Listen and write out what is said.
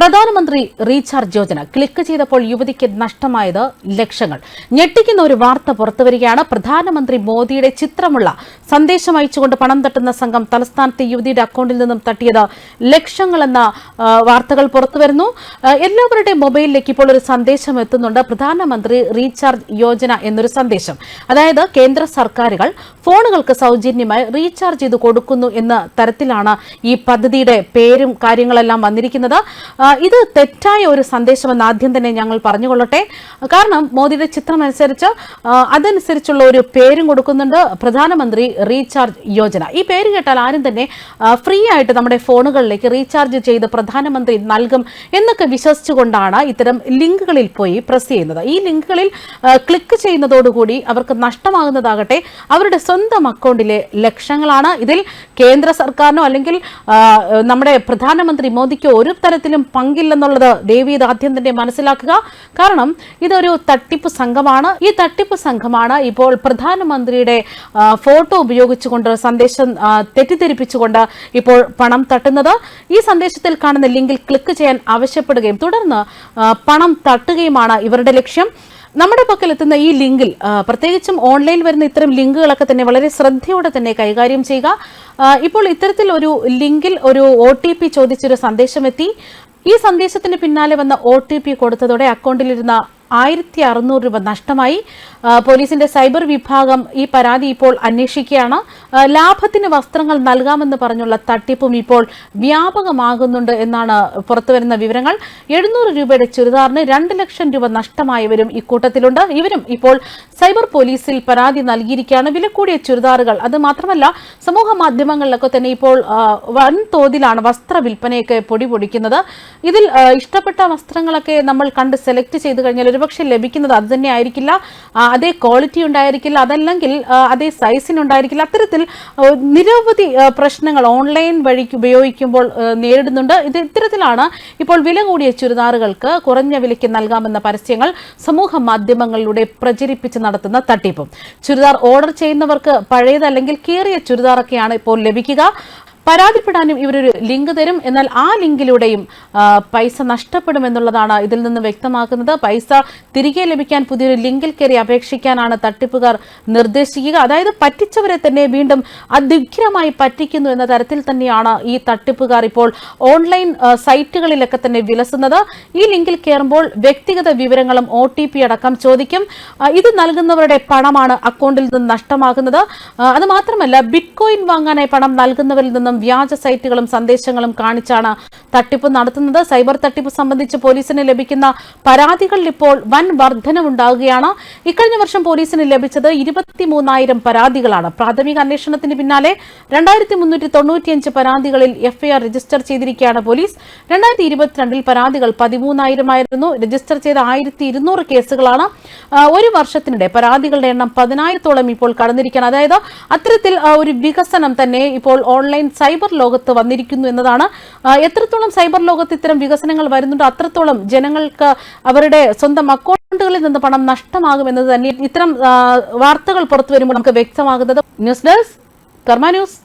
പ്രധാനമന്ത്രി recharge Yojana click ചെയ്തപ്പോൾ യുവതിക്ക് നഷ്ടമായത് ലക്ഷങ്ങൾ. ഞെട്ടിക്കുന്ന ഒരു വാർത്ത പുറത്തുവരികയാണ്. പ്രധാനമന്ത്രി മോദിയുടെ ചിത്രമുള്ള സന്ദേശം അയച്ചുകൊണ്ട് പണം തട്ടുന്ന സംഘം തലസ്ഥാനത്തെ യുവതിയുടെ അക്കൗണ്ടിൽ നിന്നും തട്ടിയത് ലക്ഷങ്ങളെന്ന വാർത്തകൾ പുറത്തുവരുന്നു. എല്ലാവരുടെയും മൊബൈലിലേക്ക് ഇപ്പോൾ ഒരു സന്ദേശം എത്തുന്നുണ്ട്. പ്രധാനമന്ത്രി റീചാർജ് യോജന എന്നൊരു സന്ദേശം. അതായത് കേന്ദ്ര സർക്കാരുകൾ ഫോണുകൾക്ക് സൗജന്യമായി റീചാർജ് ചെയ്ത് കൊടുക്കുന്നു എന്ന തരത്തിലാണ് ഈ പദ്ധതിയുടെ പേരും കാര്യങ്ങളെല്ലാം വന്നിരിക്കുന്നത്. ഇത് തെറ്റായ ഒരു സന്ദേശമെന്ന് ആദ്യം തന്നെ ഞങ്ങൾ പറഞ്ഞുകൊള്ളട്ടെ. കാരണം മോദിയുടെ ചിത്രം അനുസരിച്ച് അതനുസരിച്ചുള്ള ഒരു പേരും കൊടുക്കുന്നുണ്ട് പ്രധാനമന്ത്രി റീചാർജ് യോജന. ഈ പേര് കേട്ടാൽ ആരും തന്നെ ഫ്രീ ആയിട്ട് നമ്മുടെ ഫോണുകളിലേക്ക് റീചാർജ് ചെയ്ത് പ്രധാനമന്ത്രി നൽകും എന്നൊക്കെ വിശ്വസിച്ചുകൊണ്ടാണ് ഇത്തരം ലിങ്കുകളിൽ പോയി പ്രസ് ചെയ്യുന്നത്. ഈ ലിങ്കുകളിൽ ക്ലിക്ക് ചെയ്യുന്നതോടുകൂടി അവർക്ക് നഷ്ടമാകുന്നതാകട്ടെ അവരുടെ സ്വന്തം അക്കൗണ്ടിലെ ലക്ഷങ്ങളാണ്. ഇതിൽ കേന്ദ്ര സർക്കാരിനോ അല്ലെങ്കിൽ നമ്മുടെ പ്രധാനമന്ത്രി മോദിക്കോ ഒരു തരത്തിലും പങ്കില്ലെന്നുള്ളത് ദേവി ഇത് ആദ്യം തന്നെ മനസ്സിലാക്കുക. കാരണം ഇതൊരു തട്ടിപ്പ് സംഘമാണ്. ഈ തട്ടിപ്പ് സംഘമാണ് ഇപ്പോൾ പ്രധാനമന്ത്രിയുടെ ഫോട്ടോ ഉപയോഗിച്ചുകൊണ്ട് സന്ദേശം തെറ്റിദ്ധരിപ്പിച്ചുകൊണ്ട് ഇപ്പോൾ പണം തട്ടുന്നത്. ഈ സന്ദേശത്തിൽ കാണുന്ന ലിങ്കിൽ ക്ലിക്ക് ചെയ്യാൻ ആവശ്യപ്പെടുകയും തുടർന്ന് പണം തട്ടുകയുമാണ് ഇവരുടെ ലക്ഷ്യം. നമ്മുടെ പക്കൽ എത്തുന്ന ഈ ലിങ്കിൽ പ്രത്യേകിച്ചും ഓൺലൈനിൽ വരുന്ന ഇത്തരം ലിങ്കുകളൊക്കെ തന്നെ വളരെ ശ്രദ്ധയോടെ തന്നെ കൈകാര്യം ചെയ്യുക. ഇപ്പോൾ ഇത്തരത്തിൽ ഒരു ലിങ്കിൽ ഒരു ഒ ടി പി ചോദിച്ചൊരു സന്ദേശം എത്തി ഈ സന്ദേശത്തിന് പിന്നാലെ വന്ന ഒ ടി പി കൊടുത്തതോടെ അക്കൗണ്ടിലിരുന്ന ആയിരത്തി അറുന്നൂറ് രൂപ നഷ്ടമായി. പോലീസിന്റെ സൈബർ വിഭാഗം ഈ പരാതി ഇപ്പോൾ അന്വേഷിക്കുകയാണ്. ലാഭത്തിന് വസ്ത്രങ്ങൾ നൽകാമെന്ന് പറഞ്ഞുള്ള തട്ടിപ്പും ഇപ്പോൾ വ്യാപകമാകുന്നുണ്ട് എന്നാണ് പുറത്തുവരുന്ന വിവരങ്ങൾ. എഴുന്നൂറ് രൂപയുടെ ചുരിദാറിന് രണ്ട് ലക്ഷം രൂപ നഷ്ടമായവരും ഇക്കൂട്ടത്തിലുണ്ട്. ഇവരും ഇപ്പോൾ സൈബർ പോലീസിൽ പരാതി നൽകിയിരിക്കുകയാണ്. വില കൂടിയ ചുരിദാറുകൾ അത് മാത്രമല്ല സമൂഹ മാധ്യമങ്ങളിലൊക്കെ തന്നെ ഇപ്പോൾ വൻതോതിലാണ് വസ്ത്ര വിൽപ്പനയൊക്കെ പൊടി പൊടിക്കുന്നത് ഇതിൽ ഇഷ്ടപ്പെട്ട വസ്ത്രങ്ങളൊക്കെ നമ്മൾ കണ്ട് സെലക്ട് ചെയ്ത് കഴിഞ്ഞാൽ ഒരുപക്ഷെ ലഭിക്കുന്നത് അത് തന്നെ ആയിരിക്കില്ല. അതേ ക്വാളിറ്റി ഉണ്ടായിരിക്കില്ല. അതല്ലെങ്കിൽ അതേ സൈസിനുണ്ടായിരിക്കില്ല അത്തരത്തിൽ നിരവധി പ്രശ്നങ്ങൾ ഓൺലൈൻ വഴി ഉപയോഗിക്കുമ്പോൾ നേരിടുന്നുണ്ട്. ഇത് ഇത്തരത്തിലാണ് ഇപ്പോൾ വില കൂടിയ ചുരിദാറുകൾക്ക് കുറഞ്ഞ വിലയ്ക്ക് നൽകാമെന്ന പരസ്യങ്ങൾ സമൂഹ മാധ്യമങ്ങളിലൂടെ പ്രചരിപ്പിച്ച് നടത്തുന്ന തട്ടിപ്പും. ചുരിദാർ ഓർഡർ ചെയ്യുന്നവർക്ക് പഴയതല്ലെങ്കിൽ കീറിയ ചുരിദാറൊക്കെയാണ് ഇപ്പോൾ ലഭിക്കുക. പരാതിപ്പെടാനും ഇവരൊരു ലിങ്ക് തരും. എന്നാൽ ആ ലിങ്കിലൂടെയും പൈസ നഷ്ടപ്പെടുമെന്നുള്ളതാണ് ഇതിൽ നിന്ന് വ്യക്തമാക്കുന്നത്. പൈസ തിരികെ ലഭിക്കാൻ പുതിയൊരു ലിങ്കിൽ കയറി അപേക്ഷിക്കാനാണ് തട്ടിപ്പുകാർ നിർദ്ദേശിക്കുക. അതായത് പറ്റിച്ചവരെ തന്നെ വീണ്ടും അതിഗ്രമായി പറ്റിക്കുന്നു എന്ന തരത്തിൽ തന്നെയാണ് ഈ തട്ടിപ്പുകാർ ഇപ്പോൾ ഓൺലൈൻ സൈറ്റുകളിലൊക്കെ തന്നെ വിലസുന്നത്. ഈ ലിങ്കിൽ കയറുമ്പോൾ വ്യക്തിഗത വിവരങ്ങളും ഒ അടക്കം ചോദിക്കും. ഇത് നൽകുന്നവരുടെ പണമാണ് അക്കൗണ്ടിൽ നിന്ന് നഷ്ടമാകുന്നത്. അത് മാത്രമല്ല ബിറ്റ് കോയിൻ വാങ്ങാനായി പണം നൽകുന്നവരിൽ നിന്നും വ്യാജ സൈറ്റുകളും സന്ദേശങ്ങളും കാണിച്ചാണ് തട്ടിപ്പ് നടത്തുന്നത്. സൈബർ തട്ടിപ്പ് സംബന്ധിച്ച് പോലീസിന് ലഭിക്കുന്ന പരാതികളിൽ ഇപ്പോൾ വൻ വർധനവുണ്ടാകുകയാണ് ഇക്കഴിഞ്ഞ വർഷം പോലീസിന് ലഭിച്ചത് ഇരുപത്തിമൂന്നായിരം പരാതികളാണ്. പ്രാഥമിക അന്വേഷണത്തിന് പിന്നാലെ രണ്ടായിരത്തി മുന്നൂറ്റി തൊണ്ണൂറ്റിയഞ്ച് പരാതികളിൽ എഫ്ഐആർ രജിസ്റ്റർ ചെയ്തിരിക്കുകയാണ് പോലീസ്. രണ്ടായിരത്തി ഇരുപത്തിരണ്ടിൽ പരാതികൾ പതിമൂന്നായിരമായിരുന്നു. രജിസ്റ്റർ ചെയ്ത ആയിരത്തി ഇരുന്നൂറ് കേസുകളാണ് ഒരു വർഷത്തിനിടെ പരാതികളുടെ എണ്ണം പതിനായിരത്തോളം ഇപ്പോൾ കടന്നിരിക്കുകയാണ്. അതായത് അത്തരത്തിൽ ഒരു വികസനം തന്നെ ഇപ്പോൾ ഓൺലൈൻ സൈബർ ലോകത്ത് വന്നിരിക്കുന്നു എന്നതാണ്. എത്രത്തോളം സൈബർ ലോകത്ത് ഇത്തരം വികസനങ്ങൾ വരുന്നുണ്ടോ അത്രത്തോളം ജനങ്ങൾക്ക് അവരുടെ സ്വന്തം അക്കൗണ്ടുകളിൽ നിന്ന് പണം നഷ്ടമാകുമെന്നത് തന്നെ ഇത്തരം വാർത്തകൾ പുറത്തു വരുമ്പോൾ നമുക്ക് വ്യക്തമാകുന്നത്. News desk Karma news.